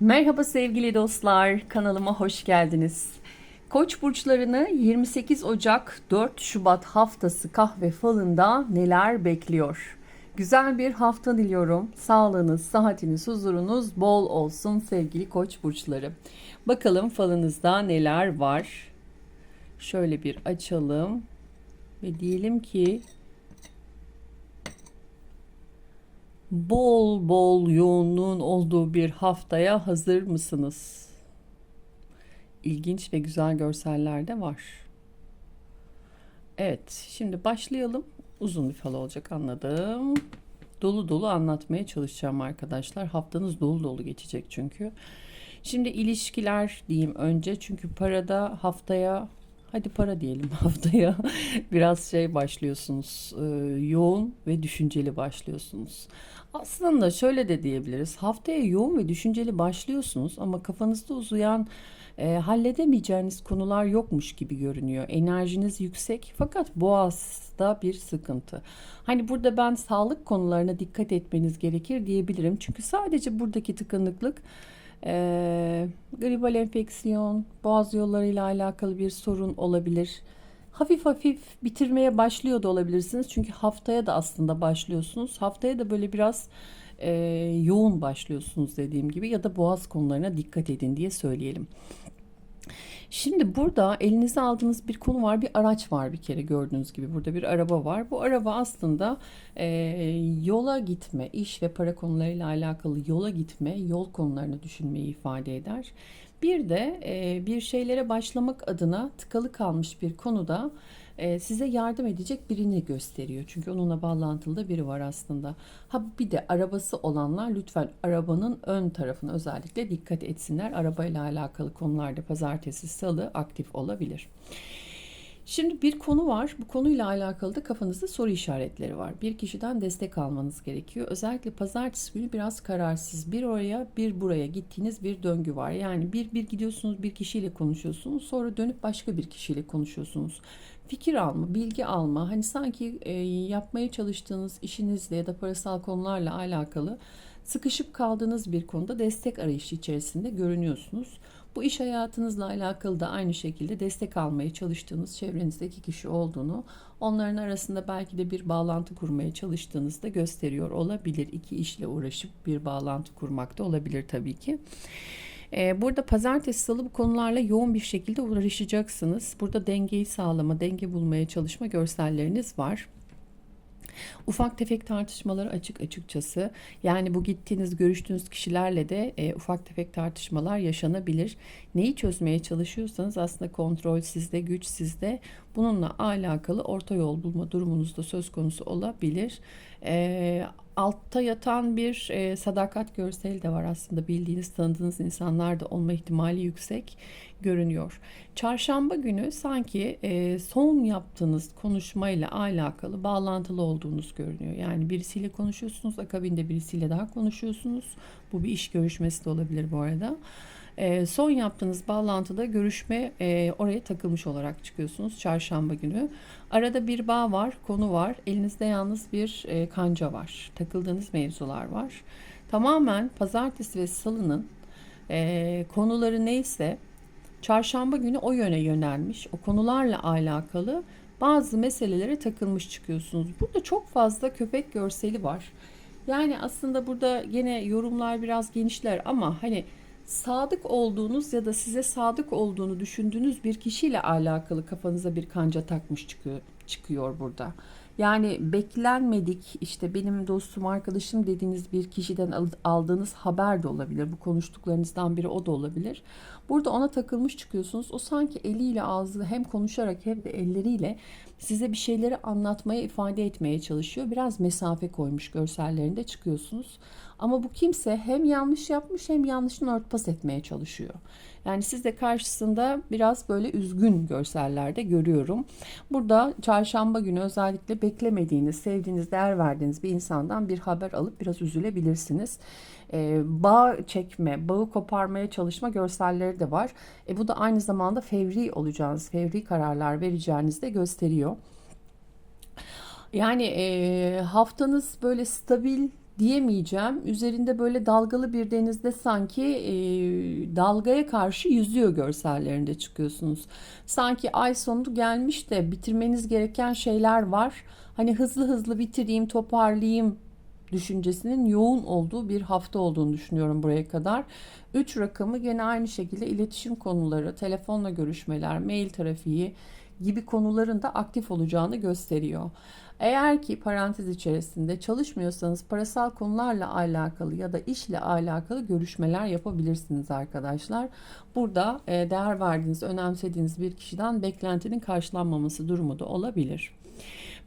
Merhaba sevgili dostlar, kanalıma hoş geldiniz. Koç burçlarını 28 Ocak 4 Şubat haftası kahve falında neler bekliyor? Güzel bir hafta diliyorum. Sağlığınız, sıhhatiniz, huzurunuz bol olsun sevgili Koç burçları. Bakalım falınızda neler var? Şöyle bir açalım ve diyelim ki bol bol yoğunluğun olduğu bir haftaya hazır mısınız? İlginç ve güzel görseller de var. Evet, şimdi başlayalım. Uzun bir fal olacak anladım. Dolu dolu anlatmaya çalışacağım arkadaşlar. Haftanız dolu dolu geçecek çünkü. Şimdi ilişkiler diyeyim önce çünkü parada haftaya hadi para diyelim haftaya biraz şey başlıyorsunuz e, yoğun ve düşünceli başlıyorsunuz. Aslında şöyle de diyebiliriz haftaya yoğun ve düşünceli başlıyorsunuz ama kafanızda uzayan e, halledemeyeceğiniz konular yokmuş gibi görünüyor. Enerjiniz yüksek fakat boğazda bir sıkıntı. Hani burada ben sağlık konularına dikkat etmeniz gerekir diyebilirim. Çünkü sadece buradaki tıkanıklık e, gribal enfeksiyon, boğaz yollarıyla alakalı bir sorun olabilir. Hafif hafif bitirmeye başlıyor da olabilirsiniz. Çünkü haftaya da aslında başlıyorsunuz. Haftaya da böyle biraz e, yoğun başlıyorsunuz dediğim gibi ya da boğaz konularına dikkat edin diye söyleyelim. Şimdi burada elinize aldığınız bir konu var, bir araç var bir kere gördüğünüz gibi burada bir araba var. Bu araba aslında e, yola gitme, iş ve para konularıyla alakalı yola gitme, yol konularını düşünmeyi ifade eder. Bir de e, bir şeylere başlamak adına tıkalı kalmış bir konuda e, size yardım edecek birini gösteriyor. Çünkü onunla bağlantılı da biri var aslında. Ha bir de arabası olanlar lütfen arabanın ön tarafına özellikle dikkat etsinler. Arabayla alakalı konularda pazartesi, salı aktif olabilir. Şimdi bir konu var. Bu konuyla alakalı da kafanızda soru işaretleri var. Bir kişiden destek almanız gerekiyor. Özellikle pazartesi günü biraz kararsız. Bir oraya bir buraya gittiğiniz bir döngü var. Yani bir bir gidiyorsunuz bir kişiyle konuşuyorsunuz. Sonra dönüp başka bir kişiyle konuşuyorsunuz. Fikir alma, bilgi alma. Hani sanki e, yapmaya çalıştığınız işinizle ya da parasal konularla alakalı sıkışıp kaldığınız bir konuda destek arayışı içerisinde görünüyorsunuz. Bu iş hayatınızla alakalı da aynı şekilde destek almaya çalıştığınız çevrenizdeki kişi olduğunu, onların arasında belki de bir bağlantı kurmaya çalıştığınızı da gösteriyor olabilir. İki işle uğraşıp bir bağlantı kurmak da olabilir tabii ki. Ee, burada pazartesi salı bu konularla yoğun bir şekilde uğraşacaksınız. Burada dengeyi sağlama, denge bulmaya çalışma görselleriniz var. Ufak tefek tartışmaları açık açıkçası. Yani bu gittiğiniz, görüştüğünüz kişilerle de e, ufak tefek tartışmalar yaşanabilir. Neyi çözmeye çalışıyorsanız aslında kontrol sizde, güç sizde. Bununla alakalı orta yol bulma durumunuz da söz konusu olabilir. E, altta yatan bir e, sadakat görseli de var aslında bildiğiniz tanıdığınız insanlar da olma ihtimali yüksek görünüyor. Çarşamba günü sanki e, son yaptığınız konuşmayla alakalı bağlantılı olduğunuz görünüyor. Yani birisiyle konuşuyorsunuz akabinde birisiyle daha konuşuyorsunuz. Bu bir iş görüşmesi de olabilir bu arada. E, son yaptığınız bağlantıda görüşme e, oraya takılmış olarak çıkıyorsunuz çarşamba günü. Arada bir bağ var, konu var. Elinizde yalnız bir e, kanca var. Takıldığınız mevzular var. Tamamen pazartesi ve salının e, konuları neyse çarşamba günü o yöne yönelmiş. O konularla alakalı bazı meselelere takılmış çıkıyorsunuz. Burada çok fazla köpek görseli var. Yani aslında burada yine yorumlar biraz genişler ama hani sadık olduğunuz ya da size sadık olduğunu düşündüğünüz bir kişiyle alakalı kafanıza bir kanca takmış çıkıyor, çıkıyor burada. Yani beklenmedik işte benim dostum arkadaşım dediğiniz bir kişiden aldığınız haber de olabilir. Bu konuştuklarınızdan biri o da olabilir. Burada ona takılmış çıkıyorsunuz. O sanki eliyle ağzı hem konuşarak hem de elleriyle size bir şeyleri anlatmaya, ifade etmeye çalışıyor. Biraz mesafe koymuş görsellerinde çıkıyorsunuz. Ama bu kimse hem yanlış yapmış hem yanlışını örtbas etmeye çalışıyor. Yani siz de karşısında biraz böyle üzgün görsellerde görüyorum. Burada çarşamba günü özellikle beklemediğiniz, sevdiğiniz, değer verdiğiniz bir insandan bir haber alıp biraz üzülebilirsiniz. Ee, bağ çekme, bağı koparmaya çalışma görselleri de var. E, bu da aynı zamanda fevri olacağınız, fevri kararlar vereceğinizi de gösteriyor. Yani e, haftanız böyle stabil diyemeyeceğim. Üzerinde böyle dalgalı bir denizde sanki e, dalgaya karşı yüzüyor görsellerinde çıkıyorsunuz. Sanki ay sonu gelmiş de bitirmeniz gereken şeyler var. Hani hızlı hızlı bitireyim, toparlayayım düşüncesinin yoğun olduğu bir hafta olduğunu düşünüyorum buraya kadar. 3 rakamı gene aynı şekilde iletişim konuları, telefonla görüşmeler, mail trafiği gibi konuların da aktif olacağını gösteriyor. Eğer ki parantez içerisinde çalışmıyorsanız parasal konularla alakalı ya da işle alakalı görüşmeler yapabilirsiniz arkadaşlar. Burada e, değer verdiğiniz, önemsediğiniz bir kişiden beklentinin karşılanmaması durumu da olabilir.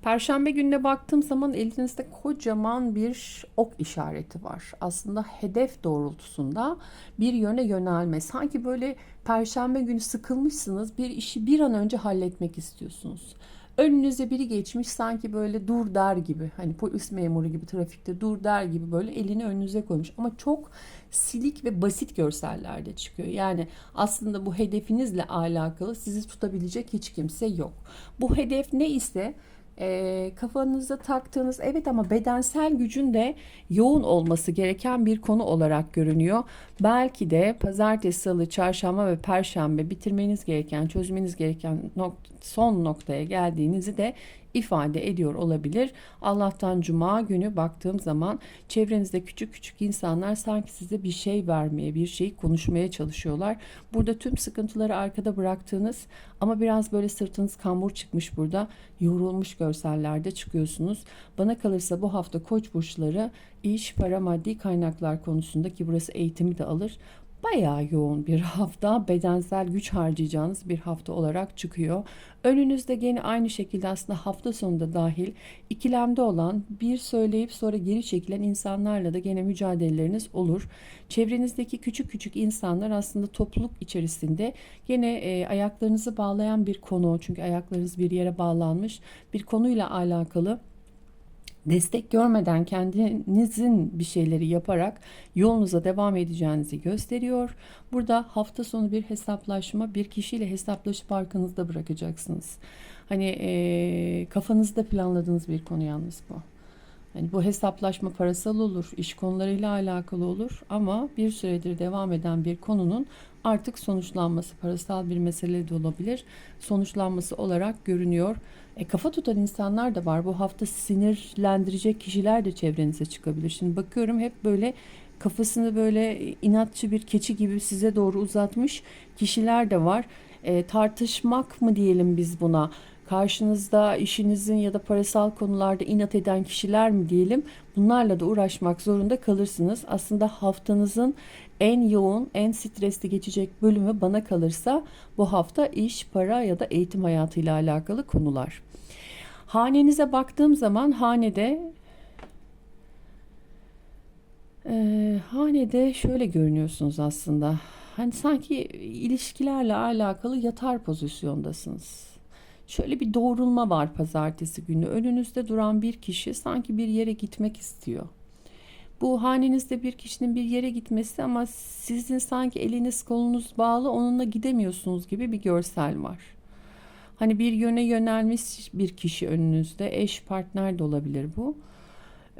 Perşembe gününe baktığım zaman elinizde kocaman bir ok işareti var. Aslında hedef doğrultusunda bir yöne yönelme. Sanki böyle perşembe günü sıkılmışsınız, bir işi bir an önce halletmek istiyorsunuz. Önünüze biri geçmiş sanki böyle dur der gibi hani polis memuru gibi trafikte dur der gibi böyle elini önünüze koymuş ama çok silik ve basit görsellerde çıkıyor. Yani aslında bu hedefinizle alakalı sizi tutabilecek hiç kimse yok. Bu hedef ne ise e, kafanızda taktığınız evet ama bedensel gücün de yoğun olması gereken bir konu olarak görünüyor. Belki de pazartesi, salı, çarşamba ve perşembe bitirmeniz gereken, çözmeniz gereken nok- son noktaya geldiğinizi de ifade ediyor olabilir. Allah'tan cuma günü baktığım zaman çevrenizde küçük küçük insanlar sanki size bir şey vermeye, bir şey konuşmaya çalışıyorlar. Burada tüm sıkıntıları arkada bıraktığınız ama biraz böyle sırtınız kambur çıkmış burada. Yorulmuş görsellerde çıkıyorsunuz. Bana kalırsa bu hafta koç burçları iş, para, maddi kaynaklar konusunda ki burası eğitimi de alır bayağı yoğun bir hafta, bedensel güç harcayacağınız bir hafta olarak çıkıyor. Önünüzde gene aynı şekilde aslında hafta sonunda dahil ikilemde olan bir söyleyip sonra geri çekilen insanlarla da gene mücadeleleriniz olur. Çevrenizdeki küçük küçük insanlar aslında topluluk içerisinde gene e, ayaklarınızı bağlayan bir konu çünkü ayaklarınız bir yere bağlanmış bir konuyla alakalı destek görmeden kendinizin bir şeyleri yaparak yolunuza devam edeceğinizi gösteriyor. Burada hafta sonu bir hesaplaşma, bir kişiyle hesaplaşıp arkanızda bırakacaksınız. Hani e, kafanızda planladığınız bir konu yalnız bu. Yani bu hesaplaşma parasal olur, iş konularıyla alakalı olur ama bir süredir devam eden bir konunun artık sonuçlanması, parasal bir mesele de olabilir, sonuçlanması olarak görünüyor. E, kafa tutan insanlar da var. Bu hafta sinirlendirecek kişiler de çevrenize çıkabilir. Şimdi bakıyorum hep böyle kafasını böyle inatçı bir keçi gibi size doğru uzatmış kişiler de var. E, tartışmak mı diyelim biz buna? Karşınızda işinizin ya da parasal konularda inat eden kişiler mi diyelim? Bunlarla da uğraşmak zorunda kalırsınız. Aslında haftanızın en yoğun, en stresli geçecek bölümü bana kalırsa bu hafta iş, para ya da eğitim hayatıyla alakalı konular. Hanenize baktığım zaman hanede e, hanede şöyle görünüyorsunuz aslında. Hani sanki ilişkilerle alakalı yatar pozisyondasınız. Şöyle bir doğrulma var pazartesi günü. Önünüzde duran bir kişi sanki bir yere gitmek istiyor. Bu hanenizde bir kişinin bir yere gitmesi ama sizin sanki eliniz kolunuz bağlı onunla gidemiyorsunuz gibi bir görsel var. Hani bir yöne yönelmiş bir kişi önünüzde, eş partner de olabilir bu.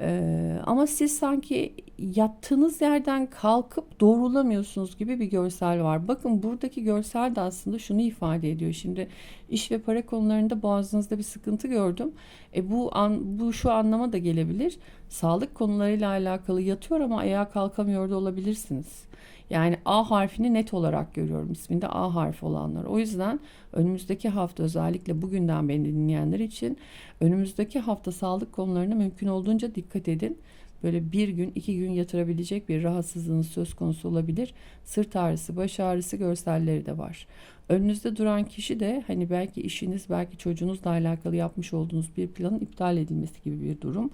Ee, ama siz sanki yattığınız yerden kalkıp doğrulamıyorsunuz gibi bir görsel var. Bakın buradaki görsel de aslında şunu ifade ediyor. Şimdi iş ve para konularında boğazınızda bir sıkıntı gördüm. E bu an, bu şu anlama da gelebilir. Sağlık konularıyla alakalı yatıyor ama ayağa kalkamıyor da olabilirsiniz. Yani A harfini net olarak görüyorum isminde A harfi olanlar. O yüzden önümüzdeki hafta özellikle bugünden beni dinleyenler için önümüzdeki hafta sağlık konularına mümkün olduğunca dikkat edin. Böyle bir gün iki gün yatırabilecek bir rahatsızlığınız söz konusu olabilir. Sırt ağrısı, baş ağrısı görselleri de var. Önünüzde duran kişi de hani belki işiniz, belki çocuğunuzla alakalı yapmış olduğunuz bir planın iptal edilmesi gibi bir durum.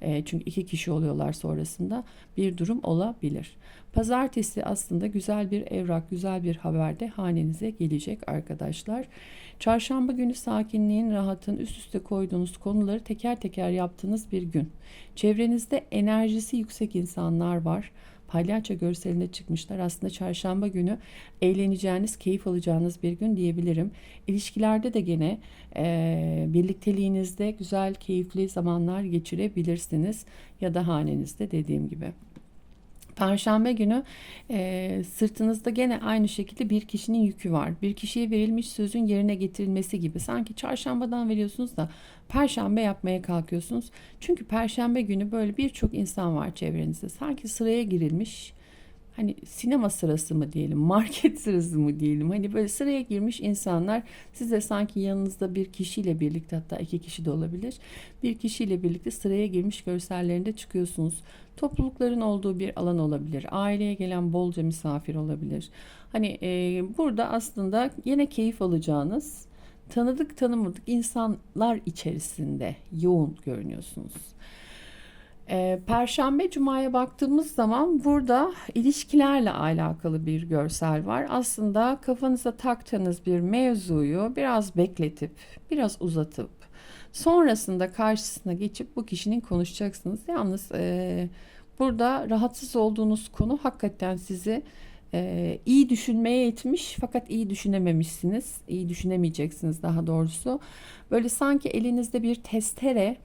E, çünkü iki kişi oluyorlar sonrasında bir durum olabilir. Pazartesi aslında güzel bir evrak, güzel bir haber de hanenize gelecek arkadaşlar. Çarşamba günü sakinliğin, rahatın üst üste koyduğunuz konuları teker teker yaptığınız bir gün. Çevrenizde enerjisi yüksek insanlar var. palyaço görselinde çıkmışlar. Aslında çarşamba günü eğleneceğiniz, keyif alacağınız bir gün diyebilirim. İlişkilerde de gene e, birlikteliğinizde güzel, keyifli zamanlar geçirebilirsiniz. Ya da hanenizde dediğim gibi. Perşembe günü e, sırtınızda gene aynı şekilde bir kişinin yükü var. Bir kişiye verilmiş sözün yerine getirilmesi gibi. Sanki çarşambadan veriyorsunuz da perşembe yapmaya kalkıyorsunuz. Çünkü perşembe günü böyle birçok insan var çevrenizde. Sanki sıraya girilmiş hani sinema sırası mı diyelim, market sırası mı diyelim. Hani böyle sıraya girmiş insanlar size sanki yanınızda bir kişiyle birlikte hatta iki kişi de olabilir. Bir kişiyle birlikte sıraya girmiş görsellerinde çıkıyorsunuz. Toplulukların olduğu bir alan olabilir. Aileye gelen bolca misafir olabilir. Hani e, burada aslında yine keyif alacağınız tanıdık tanımadık insanlar içerisinde yoğun görünüyorsunuz. Ee, Perşembe Cuma'ya baktığımız zaman burada ilişkilerle alakalı bir görsel var. Aslında kafanıza taktığınız bir mevzuyu biraz bekletip, biraz uzatıp, sonrasında karşısına geçip bu kişinin konuşacaksınız. Yalnız e, burada rahatsız olduğunuz konu hakikaten sizi e, iyi düşünmeye itmiş fakat iyi düşünememişsiniz. İyi düşünemeyeceksiniz daha doğrusu. Böyle sanki elinizde bir testere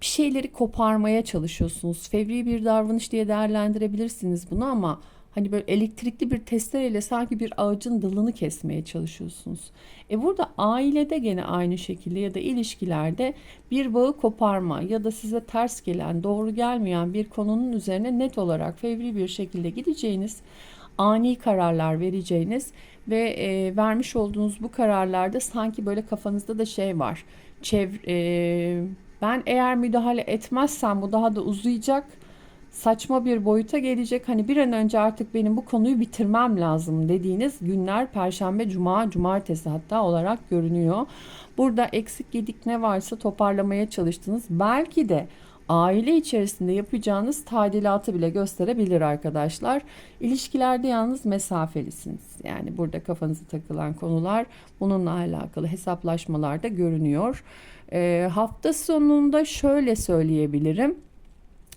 bir şeyleri koparmaya çalışıyorsunuz. Fevri bir davranış diye değerlendirebilirsiniz bunu ama hani böyle elektrikli bir testereyle sanki bir ağacın dalını kesmeye çalışıyorsunuz. E burada ailede gene aynı şekilde ya da ilişkilerde bir bağı koparma ya da size ters gelen, doğru gelmeyen bir konunun üzerine net olarak fevri bir şekilde gideceğiniz, ani kararlar vereceğiniz ve e, vermiş olduğunuz bu kararlarda sanki böyle kafanızda da şey var. Çevre ben eğer müdahale etmezsem bu daha da uzayacak. Saçma bir boyuta gelecek. Hani bir an önce artık benim bu konuyu bitirmem lazım dediğiniz günler perşembe, cuma, cumartesi hatta olarak görünüyor. Burada eksik yedik ne varsa toparlamaya çalıştınız. Belki de aile içerisinde yapacağınız tadilatı bile gösterebilir arkadaşlar. İlişkilerde yalnız mesafelisiniz. Yani burada kafanıza takılan konular bununla alakalı hesaplaşmalarda görünüyor. E, hafta sonunda şöyle söyleyebilirim.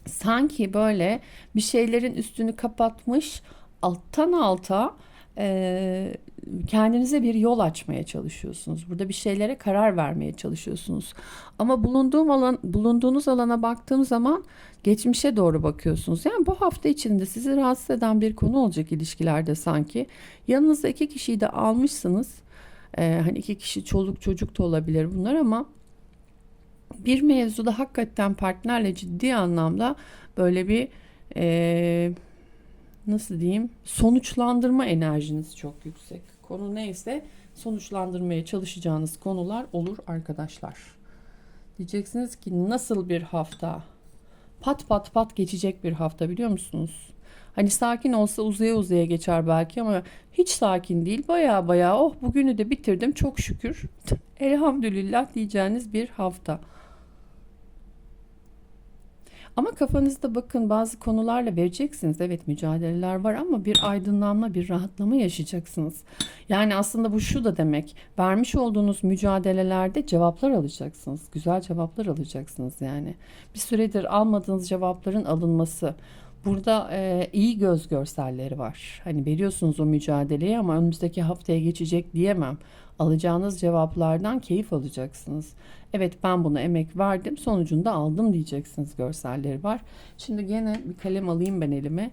Sanki böyle bir şeylerin üstünü kapatmış alttan alta e, kendinize bir yol açmaya çalışıyorsunuz. Burada bir şeylere karar vermeye çalışıyorsunuz. Ama bulunduğum alan, bulunduğunuz alana baktığım zaman geçmişe doğru bakıyorsunuz. Yani bu hafta içinde sizi rahatsız eden bir konu olacak ilişkilerde sanki. Yanınızda iki kişiyi de almışsınız. Ee, hani iki kişi çoluk çocuk da olabilir bunlar ama bir mevzuda hakikaten partnerle ciddi anlamda böyle bir e, nasıl diyeyim sonuçlandırma enerjiniz çok yüksek. Konu neyse sonuçlandırmaya çalışacağınız konular olur arkadaşlar. Diyeceksiniz ki nasıl bir hafta? Pat pat pat geçecek bir hafta biliyor musunuz? Hani sakin olsa uzaya uzaya geçer belki ama hiç sakin değil. Baya baya oh bugünü de bitirdim çok şükür. Elhamdülillah diyeceğiniz bir hafta. Ama kafanızda bakın bazı konularla vereceksiniz. Evet mücadeleler var ama bir aydınlanma, bir rahatlama yaşayacaksınız. Yani aslında bu şu da demek. Vermiş olduğunuz mücadelelerde cevaplar alacaksınız. Güzel cevaplar alacaksınız yani. Bir süredir almadığınız cevapların alınması. Burada e, iyi göz görselleri var. Hani veriyorsunuz o mücadeleyi ama önümüzdeki haftaya geçecek diyemem. Alacağınız cevaplardan keyif alacaksınız. Evet ben buna emek verdim sonucunda aldım diyeceksiniz görselleri var. Şimdi gene bir kalem alayım ben elime.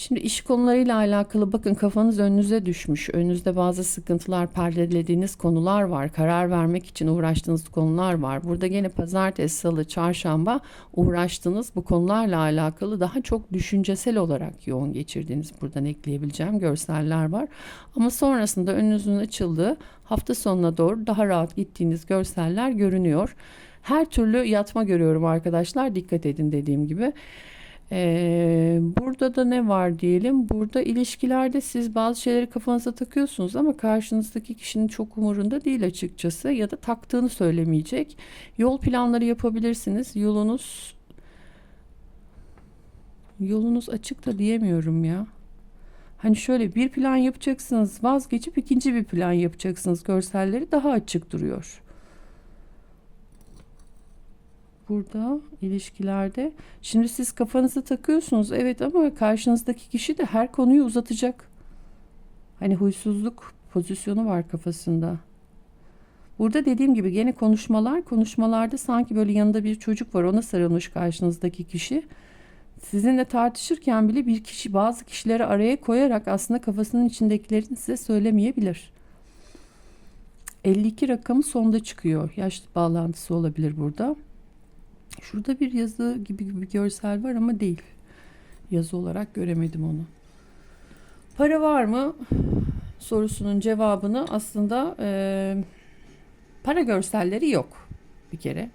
Şimdi iş konularıyla alakalı bakın kafanız önünüze düşmüş. Önünüzde bazı sıkıntılar, perdelediğiniz konular var. Karar vermek için uğraştığınız konular var. Burada gene pazartesi, salı, çarşamba uğraştığınız bu konularla alakalı daha çok düşüncesel olarak yoğun geçirdiğiniz buradan ekleyebileceğim görseller var. Ama sonrasında önünüzün açıldığı hafta sonuna doğru daha rahat gittiğiniz görseller görünüyor. Her türlü yatma görüyorum arkadaşlar. Dikkat edin dediğim gibi. Ee, burada da ne var diyelim. Burada ilişkilerde siz bazı şeyleri kafanıza takıyorsunuz ama karşınızdaki kişinin çok umurunda değil açıkçası ya da taktığını söylemeyecek. Yol planları yapabilirsiniz. Yolunuz yolunuz açık da diyemiyorum ya. Hani şöyle bir plan yapacaksınız, vazgeçip ikinci bir plan yapacaksınız. Görselleri daha açık duruyor. Burada ilişkilerde. Şimdi siz kafanızı takıyorsunuz evet ama karşınızdaki kişi de her konuyu uzatacak. Hani huysuzluk pozisyonu var kafasında. Burada dediğim gibi gene konuşmalar, konuşmalarda sanki böyle yanında bir çocuk var ona sarılmış karşınızdaki kişi. Sizinle tartışırken bile bir kişi bazı kişileri araya koyarak aslında kafasının içindekilerini size söylemeyebilir. 52 rakamı sonda çıkıyor. Yaş bağlantısı olabilir burada. Şurada bir yazı gibi bir görsel var ama değil. Yazı olarak göremedim onu. Para var mı? Sorusunun cevabını aslında eee, para görselleri yok bir kere.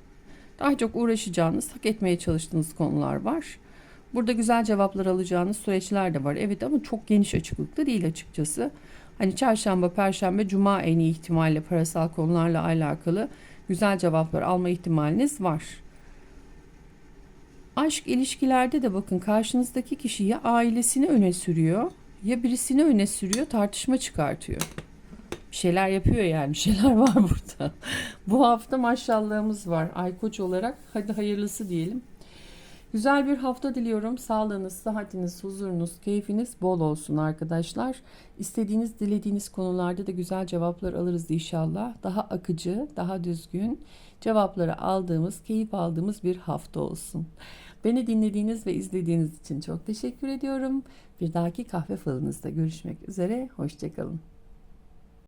Daha çok uğraşacağınız, hak etmeye çalıştığınız konular var. Burada güzel cevaplar alacağınız süreçler de var. Evet ama çok geniş açıklıkta değil açıkçası. Hani çarşamba, perşembe, cuma en iyi ihtimalle parasal konularla alakalı güzel cevaplar alma ihtimaliniz var. Aşk ilişkilerde de bakın karşınızdaki kişi ya ailesini öne sürüyor ya birisini öne sürüyor tartışma çıkartıyor. Bir şeyler yapıyor yani bir şeyler var burada. Bu hafta maşallahımız var Ay Koç olarak. Hadi hayırlısı diyelim. Güzel bir hafta diliyorum. Sağlığınız, sıhhatiniz, huzurunuz, keyfiniz bol olsun arkadaşlar. İstediğiniz, dilediğiniz konularda da güzel cevaplar alırız inşallah. Daha akıcı, daha düzgün cevapları aldığımız, keyif aldığımız bir hafta olsun. Beni dinlediğiniz ve izlediğiniz için çok teşekkür ediyorum. Bir dahaki kahve falınızda görüşmek üzere. Hoşçakalın.